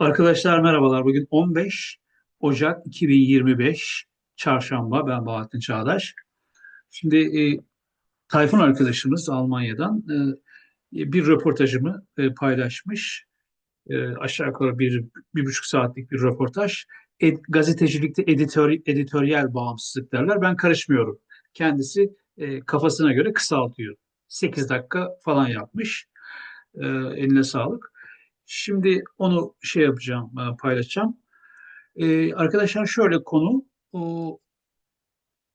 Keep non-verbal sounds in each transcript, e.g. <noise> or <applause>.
Arkadaşlar merhabalar. Bugün 15 Ocak 2025 Çarşamba. Ben Bahattin Çağdaş. Şimdi e, Tayfun arkadaşımız Almanya'dan e, bir röportajımı e, paylaşmış. E, aşağı yukarı bir, bir buçuk saatlik bir röportaj. Ed, gazetecilikte editör, editoryal bağımsızlık derler. Ben karışmıyorum. Kendisi e, kafasına göre kısaltıyor. 8 dakika falan yapmış. E, eline sağlık. Şimdi onu şey yapacağım, e, paylaşacağım. Ee, arkadaşlar şöyle konu, o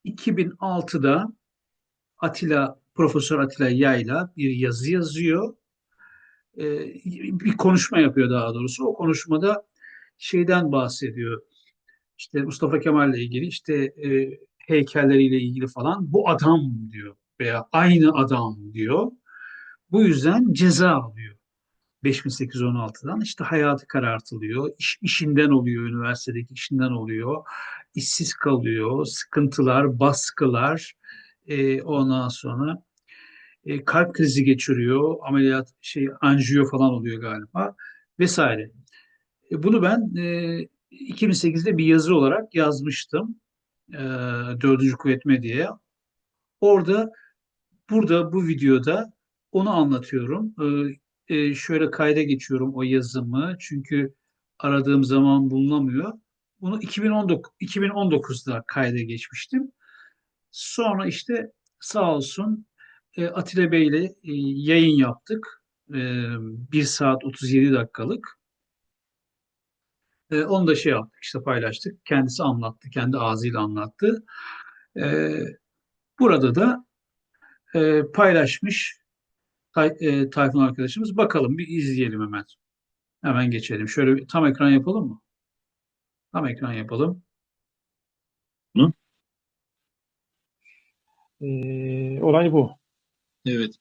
2006'da Atilla, Profesör Atilla Yayla bir yazı yazıyor. Ee, bir konuşma yapıyor daha doğrusu. O konuşmada şeyden bahsediyor. İşte Mustafa Kemal ile ilgili, işte e, heykelleriyle ilgili falan. Bu adam diyor veya aynı adam diyor. Bu yüzden ceza alıyor. 5816'dan işte hayatı karartılıyor, iş, işinden oluyor, üniversitedeki işinden oluyor, işsiz kalıyor, sıkıntılar, baskılar, e, ondan sonra e, kalp krizi geçiriyor, ameliyat şey anjiyo falan oluyor galiba vesaire. E, bunu ben e, 2008'de bir yazı olarak yazmıştım. E, Dördüncü Kuvvet Medya'ya. Orada, burada bu videoda onu anlatıyorum. E, e, şöyle kayda geçiyorum o yazımı çünkü aradığım zaman bulunamıyor. Bunu 2019 2019'da kayda geçmiştim. Sonra işte sağ olsun e, Atilla Bey ile e, yayın yaptık. E, 1 saat 37 dakikalık. E, onu da şey yaptık işte paylaştık. Kendisi anlattı, kendi ağzıyla anlattı. E, burada da e, paylaşmış Tay, e, Tayfun arkadaşımız. Bakalım bir izleyelim hemen. Hemen geçelim. Şöyle bir tam ekran yapalım mı? Tam ekran yapalım. Hı? Ee, olay bu. Evet.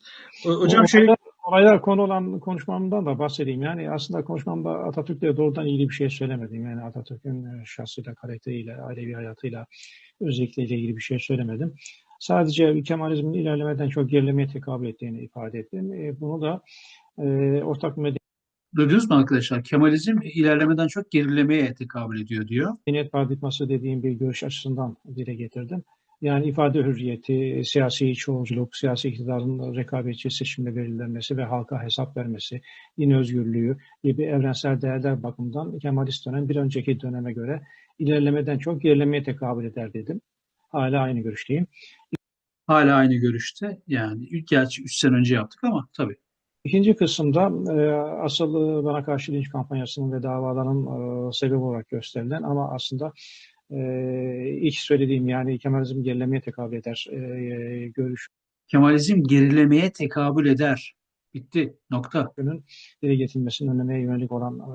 Hocam şey olaylar, konu olan konuşmamdan da bahsedeyim. Yani aslında konuşmamda Atatürk'le doğrudan ilgili bir şey söylemedim. Yani Atatürk'ün şahsıyla, karakteriyle, ailevi hayatıyla, özellikleriyle ilgili bir şey söylemedim. Sadece Kemalizmin ilerlemeden çok gerilemeye tekabül ettiğini ifade ettim. E, bunu da e, ortak medya Duydunuz mu arkadaşlar? Kemalizm ilerlemeden çok gerilemeye tekabül ediyor diyor. medeniyet paradigması dediğim bir görüş açısından dile getirdim. Yani ifade hürriyeti, siyasi çoğulculuk, siyasi iktidarın rekabetçi seçimle belirlenmesi ve halka hesap vermesi, din özgürlüğü gibi evrensel değerler bakımından Kemalist dönem bir önceki döneme göre ilerlemeden çok gerilemeye tekabül eder dedim. Hala aynı görüşteyim. Hala aynı görüşte. Yani gerçi 3 sene önce yaptık ama tabii. İkinci kısımda e, asıl bana karşı linç kampanyasının ve davaların e, sebebi olarak gösterilen ama aslında e, ilk söylediğim yani Kemalizm gerilemeye tekabül eder e, görüş Kemalizm gerilemeye tekabül eder. Bitti. Nokta. günün dile getirilmesinin önlemeye yönelik olan e,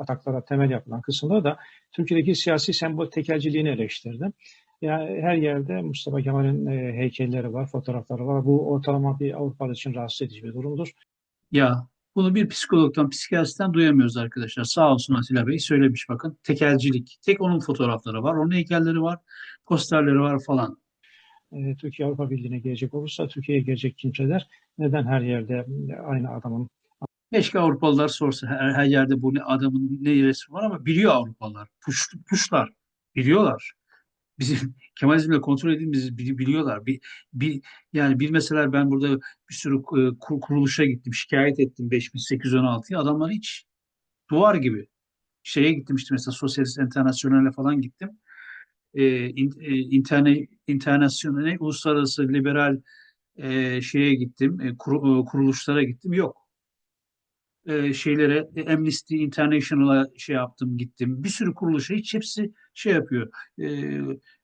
ataklara temel yapılan kısımda da Türkiye'deki siyasi sembol tekelciliğini eleştirdim. Yani her yerde Mustafa Kemal'in e, heykelleri var, fotoğrafları var. Bu ortalama bir Avrupalı için rahatsız edici bir durumdur. Ya bunu bir psikologdan, psikiyatristen duyamıyoruz arkadaşlar. Sağ olsun Atilla Bey söylemiş bakın. Tekelcilik. Tek onun fotoğrafları var, onun heykelleri var, posterleri var falan. E, Türkiye Avrupa Birliği'ne gelecek olursa Türkiye'ye gelecek kimseler neden her yerde aynı adamın Keşke Avrupalılar sorsa her, her yerde bu ne adamın ne resmi var ama biliyor Avrupalılar. Puş, puşlar. Biliyorlar. Bizim <laughs> Kemalizmle kontrol edildiğimizi bili- biliyorlar. Bir, bir, yani bilmeseler ben burada bir sürü e, kur- kuruluşa gittim, şikayet ettim 5816'ya. Adamlar hiç duvar gibi. Şeye gittim işte mesela Sosyalist Enternasyonel'e falan gittim. E, e, interne, internasyonel, uluslararası liberal e, şeye gittim, e, kuru- e, kuruluşlara gittim. Yok e, şeylere e, Amnesty International'a şey yaptım gittim. Bir sürü kuruluşa hiç hepsi şey yapıyor. E,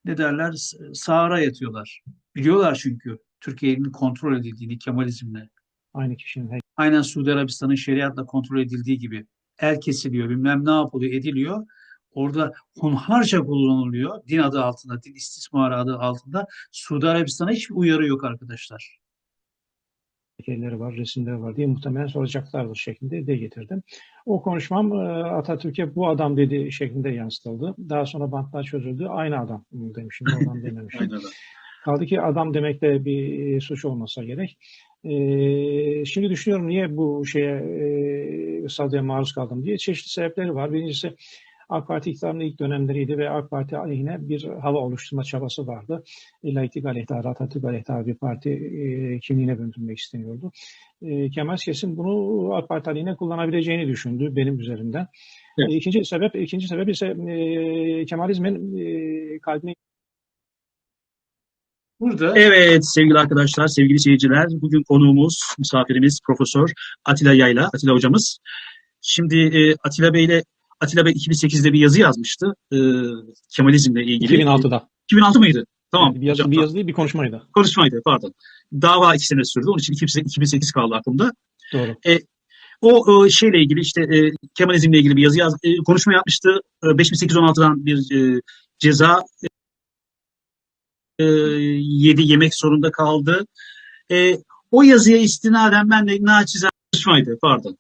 ne derler? S- Sağıra yatıyorlar. Biliyorlar çünkü Türkiye'nin kontrol edildiğini Kemalizmle. aynı kişinin hey- Aynen Suudi Arabistan'ın şeriatla kontrol edildiği gibi. El kesiliyor, bilmem ne yapılıyor, ediliyor. Orada hunharca kullanılıyor. Din adı altında, din istismarı adı altında. Suudi Arabistan'a hiçbir uyarı yok arkadaşlar. Heykelleri var, resimleri var diye muhtemelen soracaklardır şeklinde dile getirdim. O konuşmam e, Atatürk'e bu adam dedi şeklinde yansıtıldı. Daha sonra bantlar çözüldü. Aynı adam demişim, adam dememişim. Kaldı ki adam demek de bir suç olmasa gerek. Ee, şimdi düşünüyorum niye bu şeye e, saldırıya maruz kaldım diye çeşitli sebepleri var. Birincisi AK Parti iktidarının ilk dönemleriydi ve AK Parti aleyhine bir hava oluşturma çabası vardı. E, Laiklik aleyhtarı, Atatürk aleyhtarı bir parti e, kimliğine bürünmek isteniyordu. E, Kemal Kesin bunu AK Parti aleyhine kullanabileceğini düşündü benim üzerimden. Evet. E, İkinci sebep, ikinci sebep ise e, Kemalizmin e, kalbine Burada Evet sevgili arkadaşlar, sevgili seyirciler. Bugün konuğumuz, misafirimiz Profesör Atilla Yayla, Atilla hocamız. Şimdi e, Atilla Bey ile Atilla Bey 2008'de bir yazı yazmıştı. E, Kemalizmle ilgili. 2006'da. 2006 mıydı? Tamam. bir, yazı, hocam, bir yazı değil bir konuşmaydı. Konuşmaydı pardon. Dava iki sene sürdü. Onun için 2008 kaldı aklımda. Doğru. O, o şeyle ilgili işte e, Kemalizmle ilgili bir yazı yaz, e, konuşma yapmıştı. E, 5816'dan bir e, ceza e, yedi yemek zorunda kaldı. E, o yazıya istinaden ben de naçizane konuşmaydı pardon.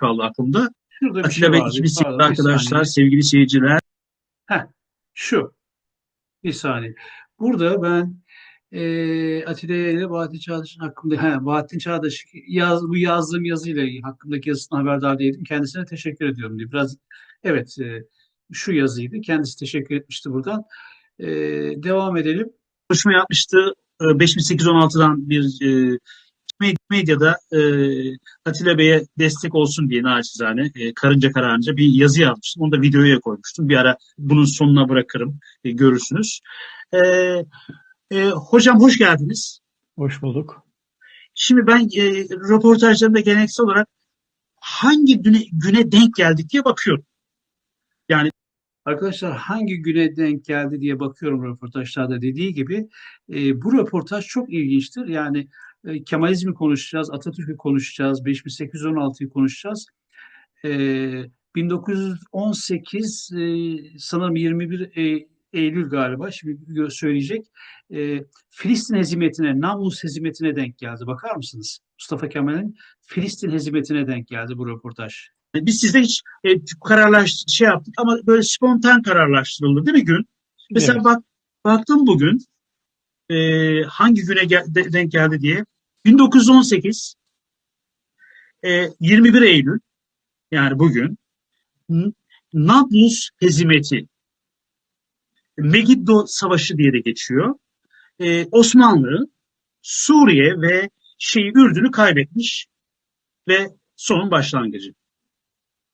Kaldı aklımda. Şurada bir şey vardı. 2008 Pardon, bir arkadaşlar, saniye. sevgili seyirciler. Heh, şu. Bir saniye. Burada ben eee Atilla ile Bahattin Çağdaş'ın hakkında, he, Bahattin Çağdaş yaz, bu yazdığım yazıyla hakkındaki yazısından haberdar değildim. Kendisine teşekkür ediyorum diye. Biraz evet e, şu yazıydı. Kendisi teşekkür etmişti buradan. Eee, devam edelim. konuşma yapmıştı. E, 5816'dan bir e, medyada e, Atilla Bey'e destek olsun diye naçizane e, karınca kararınca bir yazı yazmıştım. Onu da videoya koymuştum. Bir ara bunun sonuna bırakırım. e, görürsünüz. E, e, hocam hoş geldiniz. Hoş bulduk. Şimdi ben e, röportajlarımda geleneksel olarak hangi güne, güne denk geldik diye bakıyorum. Arkadaşlar hangi güne denk geldi diye bakıyorum röportajlarda dediği gibi. E, bu röportaj çok ilginçtir. Yani e, Kemalizmi konuşacağız, Atatürk'ü konuşacağız, 5816'yı konuşacağız. E, 1918 e, sanırım 21 e, Eylül galiba şimdi söyleyecek. E, Filistin hezimetine, Nablus hezimetine denk geldi. Bakar mısınız? Mustafa Kemal'in Filistin hezimetine denk geldi bu röportaj. Biz sizde hiç e, kararlaş şey yaptık ama böyle spontan kararlaştırıldı değil mi gün? Mesela Evet. bak baktım bugün e, hangi güne gel- de- denk geldi diye. 1918 e, 21 Eylül yani bugün Nablus hezimeti Megiddo Savaşı diye de geçiyor. E, Osmanlı Suriye ve şey Ürdün'ü kaybetmiş ve sonun başlangıcı.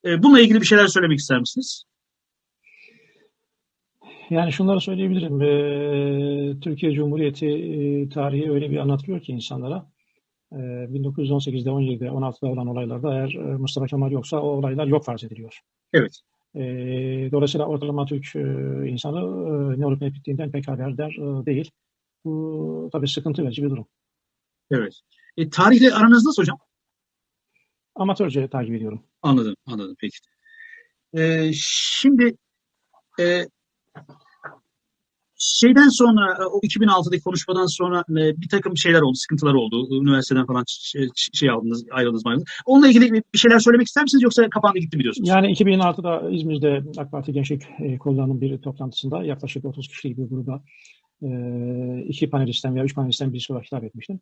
E, bununla ilgili bir şeyler söylemek ister misiniz? Yani şunları söyleyebilirim. Ee, Türkiye Cumhuriyeti e, tarihi öyle bir anlatılıyor ki insanlara. Ee, 1918'de, 17'de, 16'da olan olaylarda eğer e, Mustafa Kemal yoksa o olaylar yok farz ediliyor. Evet. Ee, dolayısıyla ortalama Türk e, insanı e, ne olup ne bittiğinden pek haberdar e, değil. Bu tabii sıkıntı verici bir durum. Evet. E, tarihle aranız nasıl hocam? Amatörce takip ediyorum. Anladım, anladım. Peki. E, şimdi e, şeyden sonra, e, o 2006'daki konuşmadan sonra e, bir takım şeyler oldu, sıkıntılar oldu. Üniversiteden falan şey, şey aldınız, ayrıldınız mı. Onunla ilgili bir şeyler söylemek ister misiniz yoksa kapandı gitti mi diyorsunuz? Yani 2006'da İzmir'de AK Parti Gençlik e, Kolları'nın bir toplantısında yaklaşık 30 kişilik bir gruba iki panelistten veya üç panelistten birisi olarak hitap etmiştim.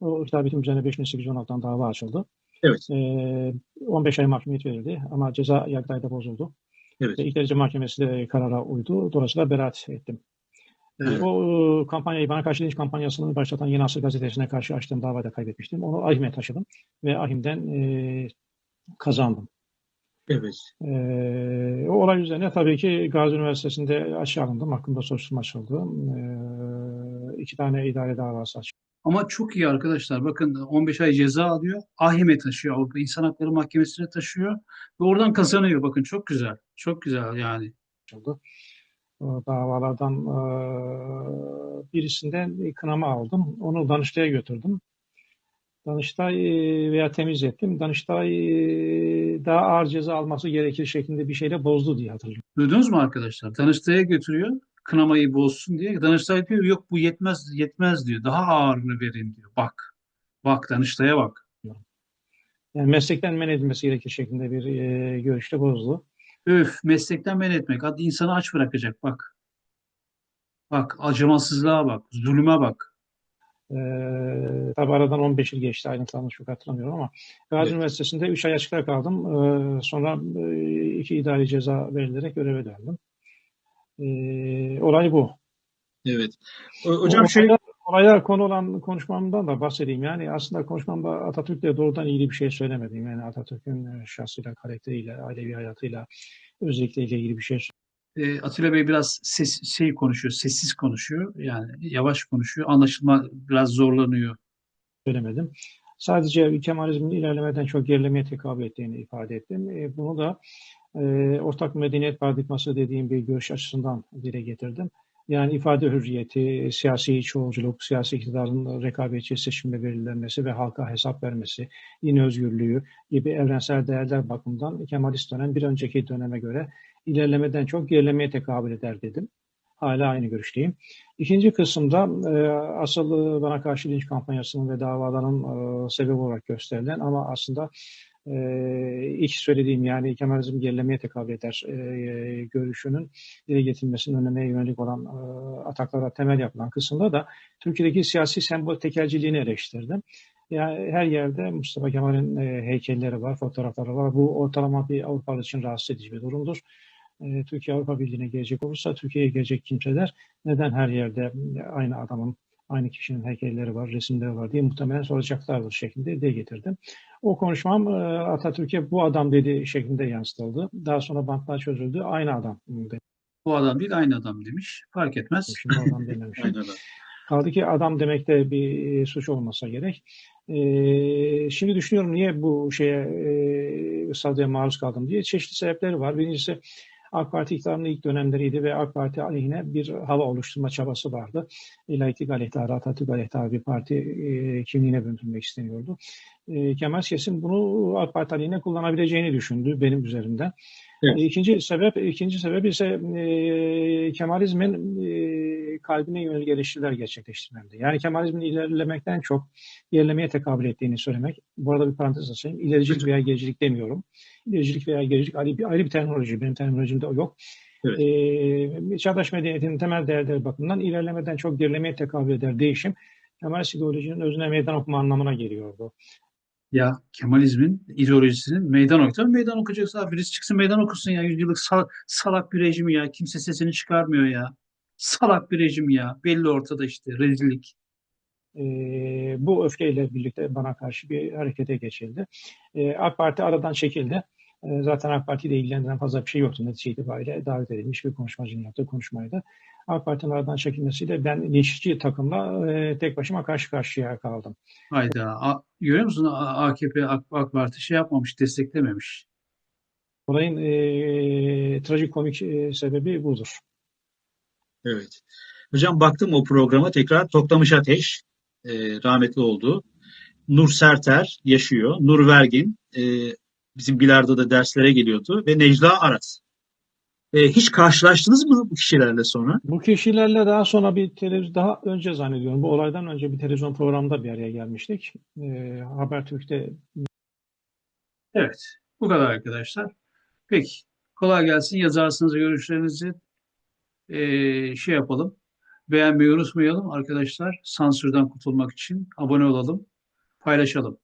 O hitabetim üzerine 5816'dan dava açıldı. Evet. E, 15 ay mahkumiyet verildi ama ceza yargıtayda bozuldu. Evet. Ve İlk derece mahkemesi de karara uydu. Dolayısıyla beraat ettim. E, Evet. O e, kampanyayı, bana karşı linç kampanyasını başlatan Yeni Asır gazetesine karşı açtığım davada kaybetmiştim. Onu Ahim'e taşıdım ve Ahim'den e, kazandım. Evet. Ee, o olay üzerine tabii ki Gazi Üniversitesi'nde aşağı alındım. Hakkında soruşturma açıldı. Ee, iki tane idare davası açıldı. Ama çok iyi arkadaşlar. Bakın 15 ay ceza alıyor. Ahim'e taşıyor. Avrupa İnsan Hakları Mahkemesi'ne taşıyor. Ve oradan kazanıyor. Bakın çok güzel. Çok güzel yani. O davalardan eee, birisinden kınama aldım. Onu Danıştay'a götürdüm. Danıştay eee, veya temiz ettim. Danıştay daha ağır ceza alması gerekir şeklinde bir şeyle bozdu diye hatırlıyorum. Duydunuz mu arkadaşlar? Danıştay'a götürüyor. Kınamayı bozsun diye. Danıştay diyor yok bu yetmez yetmez diyor. Daha ağırını verin diyor. Bak. Bak Danıştay'a bak. Yani meslekten men edilmesi gerekir şeklinde bir eee, görüşte bozdu. Öf meslekten men etmek. Hadi insanı aç bırakacak bak. Bak acımasızlığa bak. Zulüme bak. E, tabi aradan 15 yıl geçti ayrıntılarını çok hatırlamıyorum ama Gazi Evet. Üniversitesi'nde 3 ay açıkta kaldım. E, sonra e, iki idari ceza verilerek göreve döndüm. E, olay bu. Evet. Hocam O- şöyle olaya konu olan konuşmamdan da bahsedeyim. Yani aslında konuşmamda Atatürk'le doğrudan ilgili bir şey söylemedim. Yani Atatürk'ün e, şahsıyla, karakteriyle, ailevi hayatıyla, özellikleriyle ilgili bir şey E, Atilla Bey biraz ses, şey konuşuyor, sessiz konuşuyor. Yani yavaş konuşuyor. Anlaşılma biraz zorlanıyor. söylemedim. Sadece Kemalizmin ilerlemeden çok gerilemeye tekabül ettiğini ifade ettim. E, bunu da e, ortak medeniyet paradigması dediğim bir görüş açısından dile getirdim. Yani ifade hürriyeti, siyasi çoğulculuk, siyasi iktidarın rekabetçi seçimle belirlenmesi ve halka hesap vermesi, din özgürlüğü gibi evrensel değerler bakımından Kemalist dönem bir önceki döneme göre ilerlemeden çok gerilemeye tekabül eder dedim. Hala aynı görüşteyim. İkinci kısımda e, asıl bana karşı linç kampanyasının ve davaların e, sebebi olarak gösterilen ama aslında e, ilk söylediğim yani Kemalizm gerilemeye tekabül eder e, görüşünün dile getirilmesinin önüne yönelik olan e, ataklara temel yapılan kısımda da Türkiye'deki siyasi sembol tekelciliğini eleştirdim. Yani her yerde Mustafa Kemal'in e, heykelleri var, fotoğrafları var. Bu ortalama bir Avrupalı için rahatsız edici bir durumdur. E, Türkiye Avrupa Birliği'ne gelecek olursa Türkiye'ye gelecek kimseler neden her yerde aynı adamın, aynı kişinin heykelleri var, resimleri var diye muhtemelen soracaklardır şeklinde dile getirdim. O konuşmam e, Atatürk'e bu adam dedi şeklinde yansıtıldı. Daha sonra bantlar çözüldü. Aynı adam demiştim. Bu adam değil aynı adam demiş. Fark etmez. Bu adam öyle. <laughs> Kaldı ki adam demekte bir e, suç olmasa gerek. E, şimdi düşünüyorum niye bu şeye e, saldırıya maruz kaldım diye. Çeşitli sebepleri var. Birincisi AK Parti iktidarının ilk dönemleriydi ve AK Parti aleyhine bir hava oluşturma çabası vardı. Laiklik aleyhtarı, Atatürk aleyhtarı bir parti e, kimliğine bürünmek isteniyordu. E, Kemal Kesin bunu AK Parti aleyhine kullanabileceğini düşündü benim üzerimden. Evet. E, İkinci sebep, ikinci sebep ise e, Kemalizmin e, kalbine yönelik eleştiriler gerçekleştirmemdi. Yani Kemalizmin ilerlemekten çok gerilemeye tekabül ettiğini söylemek. Bu arada bir parantez açayım. İlericilik veya gericilik demiyorum. İlericilik veya gericilik ayrı bir, ayrı bir terminoloji. Benim terminolojimde o yok. Evet. E, çağdaş medeniyetinin temel değerleri bakımından ilerlemeden çok gerilemeye tekabül eder değişim. Kemalist ideolojinin özüne meydan okuma anlamına geliyordu. Ya Kemalizmin ideolojisinin meydan okuyor. Meydan okuyacaksa birisi çıksın meydan okusun ya. Yüzyıllık sal- salak bir rejim ya. Kimse sesini çıkarmıyor ya. Salak bir rejim ya. Belli ortada işte rezillik. E, bu öfkeyle birlikte bana karşı bir harekete geçildi. E, AK Parti aradan çekildi. E, zaten AK Parti'yi de ilgilendiren fazla bir şey yoktu netice itibariyle. Davet edilmiş bir konuşmacının yaptığı konuşmaydı. AK Parti'nin aradan çekilmesiyle ben linççi takımla e, tek başıma karşı karşıya kaldım. Hayda. A- görüyor musun? AKP, AK, AK Parti şey yapmamış, desteklememiş. Olayın e, trajikomik e, sebebi budur. Evet. Hocam baktım o programa tekrar Toklamış Ateş e, rahmetli oldu. Nur Serter yaşıyor. Nur Vergin e, bizim bilardoda derslere geliyordu ve Necla Aras. E, hiç karşılaştınız mı bu kişilerle sonra? Bu kişilerle daha sonra bir televizyon, daha önce zannediyorum bu olaydan önce bir televizyon programında bir araya gelmiştik. E, Habertürk'te Evet. Bu kadar arkadaşlar. Peki. Kolay gelsin. Yazarsınız görüşlerinizi. Ee, şey yapalım. Beğenmeyi unutmayalım arkadaşlar. Sansürden kurtulmak için abone olalım. Paylaşalım.